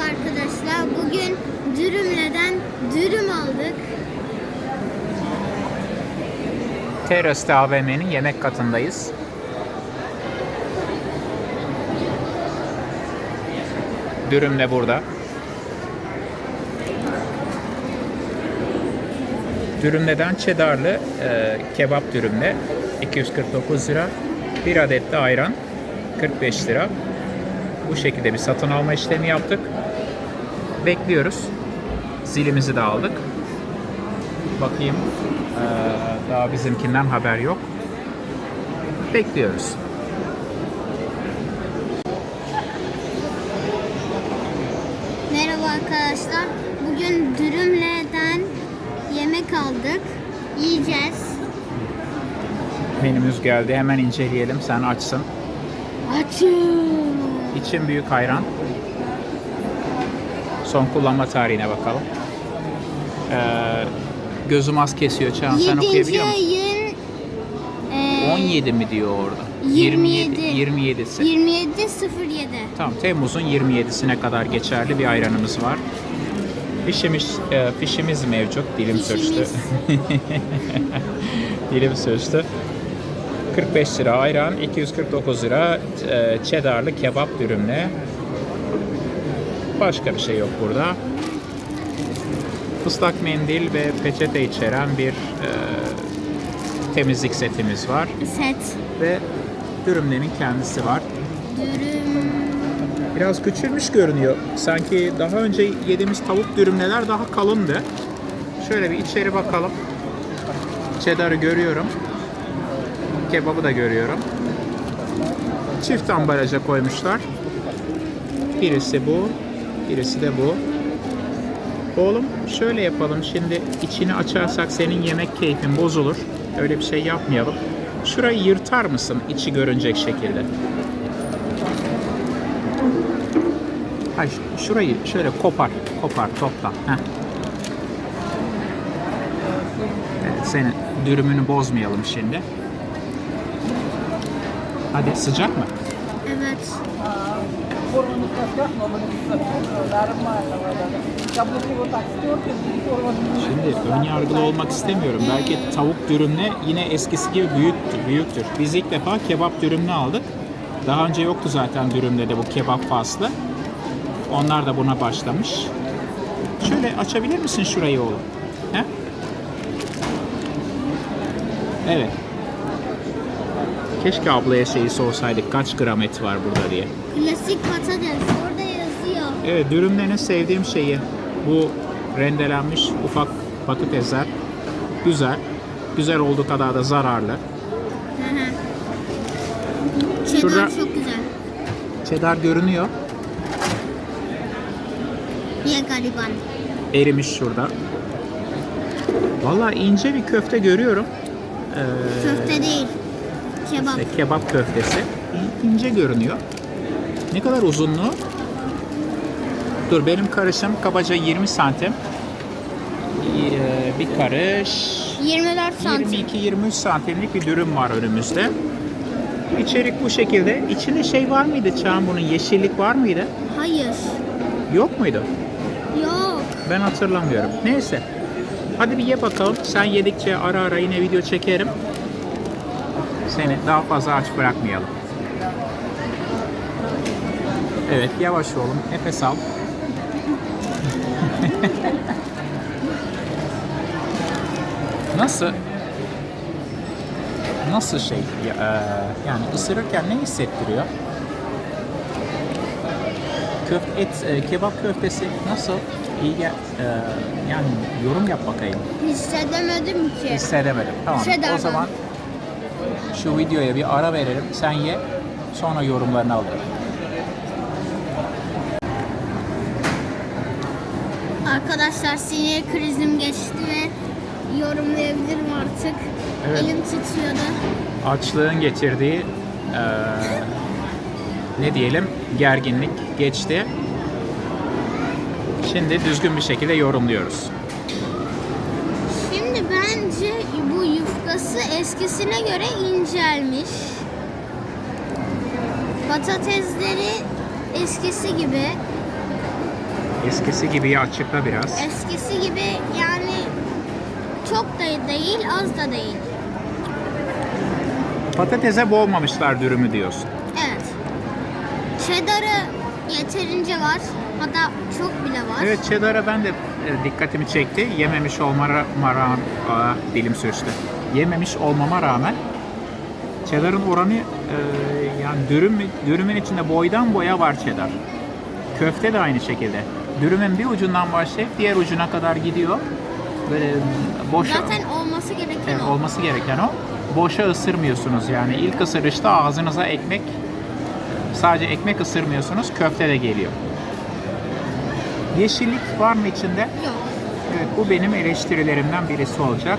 arkadaşlar. Bugün Dürümle'den dürüm aldık. Terraste AVM'nin yemek katındayız. Dürüm de burada. Dürümleden çedarlı e, kebap dürümle 249 lira. Bir adet de ayran 45 lira. Bu şekilde bir satın alma işlemi yaptık. Bekliyoruz. Zilimizi de aldık. Bakayım. Ee, daha bizimkinden haber yok. Bekliyoruz. Merhaba arkadaşlar. Bugün Dürümle'den yemek aldık. Yiyeceğiz. Menümüz geldi. Hemen inceleyelim. Sen açsın. Açın. İçin büyük hayran. Son kullanma tarihine bakalım. Ee, gözüm az kesiyor. Çağan sen okuyabiliyor musun? ayın e, 17 mi diyor orada? 27. 27'si. 27 07. Tamam Temmuz'un 27'sine kadar geçerli bir ayranımız var. Fişimiz, e, fişimiz mevcut. Dilim Fişimiz. sürçtü. Dilim sürçtü. 45 lira ayran, 249 lira e, cheddarlı kebap dürümle. Başka bir şey yok burada. Islak mendil ve peçete içeren bir e, temizlik setimiz var. Set. Ve dürümlerin kendisi var. Dürüm. Biraz küçülmüş görünüyor. Sanki daha önce yediğimiz tavuk dürümleler daha kalındı. Şöyle bir içeri bakalım. Cheddar'ı görüyorum. Kebabı da görüyorum. Çift ambalaja koymuşlar. Birisi bu, birisi de bu. Oğlum şöyle yapalım. Şimdi içini açarsak senin yemek keyfin bozulur. Öyle bir şey yapmayalım. Şurayı yırtar mısın içi görünecek şekilde? Hayır, şurayı şöyle kopar, kopar, topla. Evet, senin dürümünü bozmayalım şimdi. Hadi sıcak mı? Evet. Şimdi ön yargılı olmak istemiyorum. Belki tavuk dürümle yine eskisi gibi büyüktür, büyüktür. Biz ilk defa kebap dürümünü aldık. Daha önce yoktu zaten dürümde de bu kebap faslı. Onlar da buna başlamış. Şöyle açabilir misin şurayı oğlum? He? Evet. Keşke ablaya şeyi sorsaydık kaç gram et var burada diye. Klasik patates. Orada yazıyor. Evet dürümlerin sevdiğim şeyi bu rendelenmiş ufak patatesler güzel. Güzel olduğu kadar da zararlı. Cheddar Şurada- çok güzel. Cheddar görünüyor. Ye gariban. Erimiş şurada. Vallahi ince bir köfte görüyorum. Ee, Köfte değil. Kebap. işte kebap köftesi. İn- ince görünüyor. Ne kadar uzunluğu? Dur benim karışım kabaca 20 santim. Ee, bir karış 24 santim. 22-23 santimlik bir dürüm var önümüzde. İçerik bu şekilde. İçinde şey var mıydı Çağan bunun? Yeşillik var mıydı? Hayır. Yok muydu? Yok. Ben hatırlamıyorum. Neyse. Hadi bir ye bakalım. Sen yedikçe ara ara yine video çekerim. Seni daha fazla aç bırakmayalım. Evet yavaş oğlum. Nefes al. Nasıl? Nasıl şey? Eee, yani ısırırken ne hissettiriyor? Köfte, et, e, kebap köftesi nasıl? İyi gel, e, yani yorum yap bakayım. Hissedemedim ki. Hissedemedim. Tamam. Cheddar'dan. O zaman şu videoya bir ara verelim. Sen ye. Sonra yorumlarını alırım. Arkadaşlar sinir krizim geçti ve yorumlayabilirim artık. Evet. Elim titriyordu. Açlığın getirdiği e, ne diyelim gerginlik geçti. Şimdi düzgün bir şekilde yorumluyoruz. Şimdi bence bu yufkası eskisine göre incelmiş. Patatesleri eskisi gibi. Eskisi gibi açıkla biraz. Eskisi gibi yani çok da değil, az da değil. Patatese boğmamışlar dürümü diyorsun. Evet. Cheddar'ı yeterince var. Hatta çok bile var. Evet cheddar'a ben de e, dikkatimi çekti. Yememiş olmama rağmen, dilim sürçtü. Yememiş olmama rağmen cheddar'ın oranı e, yani dürüm, dürümün içinde boydan boya var cheddar. Köfte de aynı şekilde. Dürümün bir ucundan başlayıp diğer ucuna kadar gidiyor. Böyle boş Zaten olması gereken Evet, o. olması gereken o. Boşa ısırmıyorsunuz yani. ilk ısırışta ağzınıza ekmek sadece ekmek ısırmıyorsunuz. Köfte de geliyor. Yeşillik var mı içinde? Yok. Evet, bu benim eleştirilerimden birisi olacak.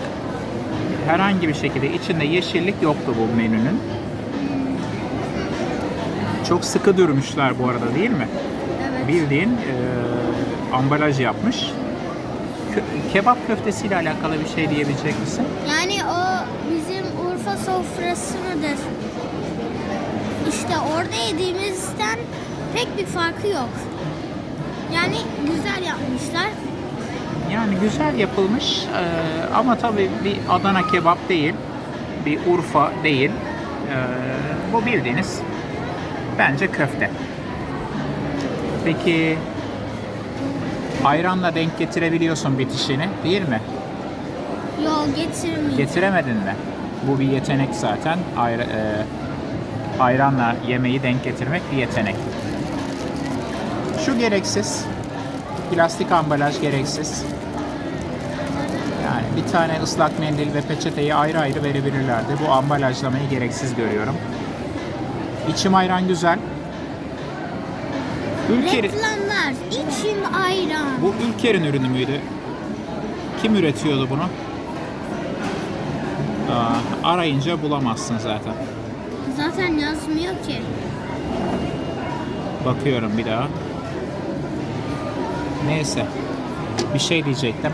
Herhangi bir şekilde içinde yeşillik yoktu bu menünün. Çok sıkı durmuşlar bu arada değil mi? Evet. Bildiğin e, ambalaj yapmış. Kö- kebap köftesiyle alakalı bir şey diyebilecek misin? Yani o bizim Urfa sofrası mıdır? İşte orada yediğimizden pek bir farkı yok. Yani güzel yapmışlar. Yani güzel yapılmış e, ama tabii bir Adana kebap değil, bir Urfa değil. E, bu bildiğiniz bence köfte. Peki ayranla denk getirebiliyorsun bitişini değil mi? Yok getirmiyor. Getiremedin mi? Bu bir yetenek zaten. Ayra, e, ayranla yemeği denk getirmek bir yetenek. Şu gereksiz. Plastik ambalaj gereksiz. Yani bir tane ıslak mendil ve peçeteyi ayrı ayrı verebilirlerdi. Bu ambalajlamayı gereksiz görüyorum. İçim ayran güzel. Ülker, Reklamlar. İçim ayran. bu Ülker'in ürünü müydü? Kim üretiyordu bunu? Aa, arayınca bulamazsın zaten. Zaten yazmıyor ki. Bakıyorum bir daha. Neyse. Bir şey diyecektim.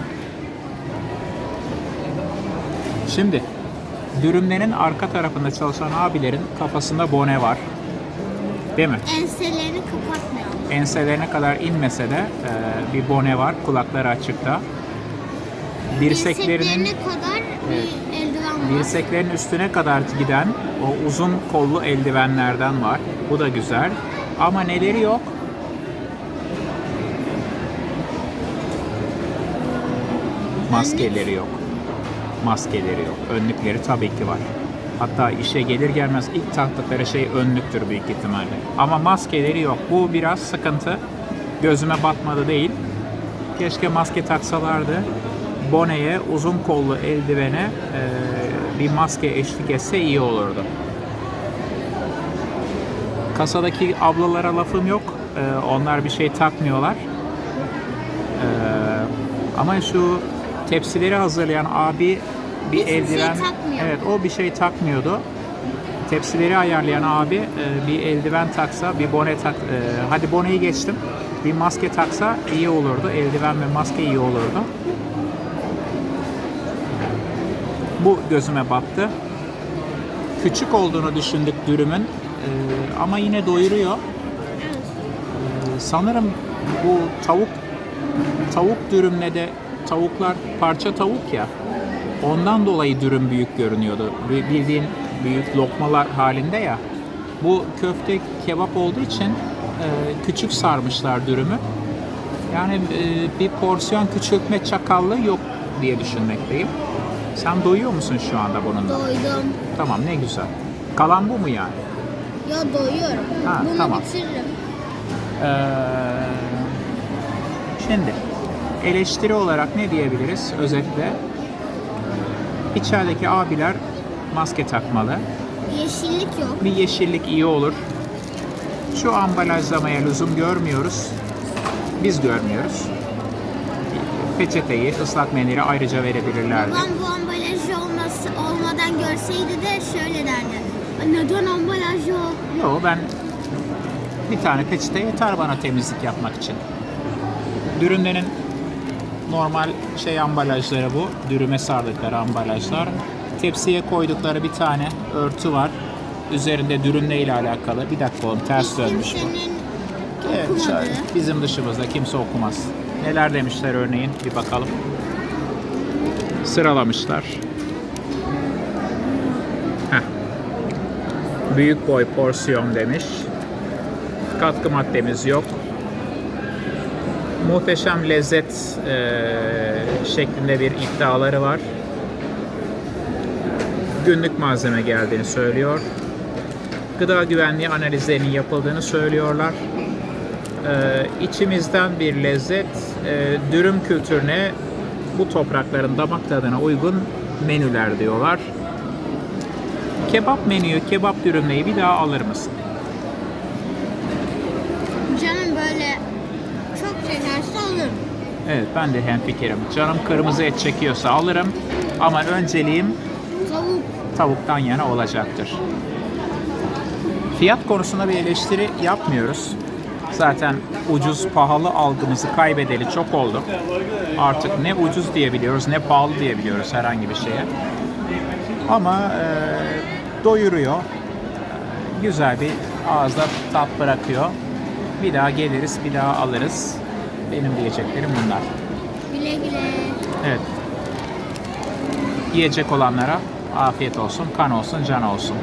Şimdi dürümlerin arka tarafında çalışan abilerin kafasında bone var. Değil mi? Enselerini kapatmıyor. Enselerine kadar inmese de e, bir bone var. Kulakları açıkta. Dirseklerinin Dirseklerine kadar bir eldiven var. Dirseklerin üstüne kadar giden o uzun kollu eldivenlerden var. Bu da güzel. Ama neleri yok? Maskeleri yok. Maskeleri yok. Önlükleri tabii ki var. Hatta işe gelir gelmez ilk taktıkları şey önlüktür büyük ihtimalle. Ama maskeleri yok. Bu biraz sıkıntı. Gözüme batmadı değil. Keşke maske taksalardı. Boneye, uzun kollu eldivene e, bir maske eşlik etse iyi olurdu. Kasadaki ablalara lafım yok. E, onlar bir şey takmıyorlar. E, ama şu tepsileri hazırlayan abi bir Hiçbir şey eldiven takmıyor. evet o bir şey takmıyordu. Tepsileri ayarlayan abi e, bir eldiven taksa, bir bone tak e, hadi boneyi geçtim. Bir maske taksa iyi olurdu. Eldiven ve maske iyi olurdu. Bu gözüme battı. Küçük olduğunu düşündük dürümün e, ama yine doyuruyor. E, sanırım bu tavuk tavuk dürümle de tavuklar parça tavuk ya. Ondan dolayı dürüm büyük görünüyordu. Bi- Bildiğin büyük lokmalar halinde ya. Bu köfte kebap olduğu için e, küçük sarmışlar dürümü. Yani e, bir porsiyon küçültme çakallığı yok diye düşünmekteyim. Sen doyuyor musun şu anda bununla? Doydum. Tamam ne güzel. Kalan bu mu yani? Ya doyuyorum. Ha, Bunu tamam. bitiririm. Ee, şimdi eleştiri olarak ne diyebiliriz özetle? İçerideki abiler maske takmalı. Yeşillik yok. Bir yeşillik iyi olur. Şu ambalajlamaya lüzum görmüyoruz. Biz görmüyoruz. Peçeteyi, ıslak mendili ayrıca verebilirlerdi. Babam bu ambalajı olması, olmadan görseydi de şöyle derdi. Neden ambalaj yok? Yo ben bir tane peçete yeter bana temizlik yapmak için. Dürümlerin normal şey ambalajları bu. Dürüme sardıkları ambalajlar. Tepsiye koydukları bir tane örtü var. Üzerinde dürümle ile alakalı. Bir dakika oğlum ters dönmüş bu. Evet, bizim dışımızda kimse okumaz. Neler demişler örneğin bir bakalım. Sıralamışlar. Heh. Büyük boy porsiyon demiş. Katkı maddemiz yok. Muhteşem lezzet eee, şeklinde bir iddiaları var. Günlük malzeme geldiğini söylüyor. Gıda güvenliği analizlerinin yapıldığını söylüyorlar. Eee içimizden bir lezzet, eee, dürüm kültürüne bu toprakların damak tadına uygun menüler diyorlar. Kebap menüyü, kebap dürümleyi bir daha alır mısın? Canım böyle çekerse alırım. Evet ben de hemfikirim. Canım kırmızı et çekiyorsa alırım ama önceliğim Tavuk. tavuktan yana olacaktır. Fiyat konusunda bir eleştiri yapmıyoruz. Zaten ucuz pahalı algımızı kaybedeli çok oldu. Artık ne ucuz diyebiliyoruz ne pahalı diyebiliyoruz herhangi bir şeye. Ama e, doyuruyor. Güzel bir ağızda tat bırakıyor. Bir daha geliriz, bir daha alırız. Benim diyeceklerim bunlar. Güle güle. Evet. Yiyecek olanlara afiyet olsun, kan olsun, can olsun.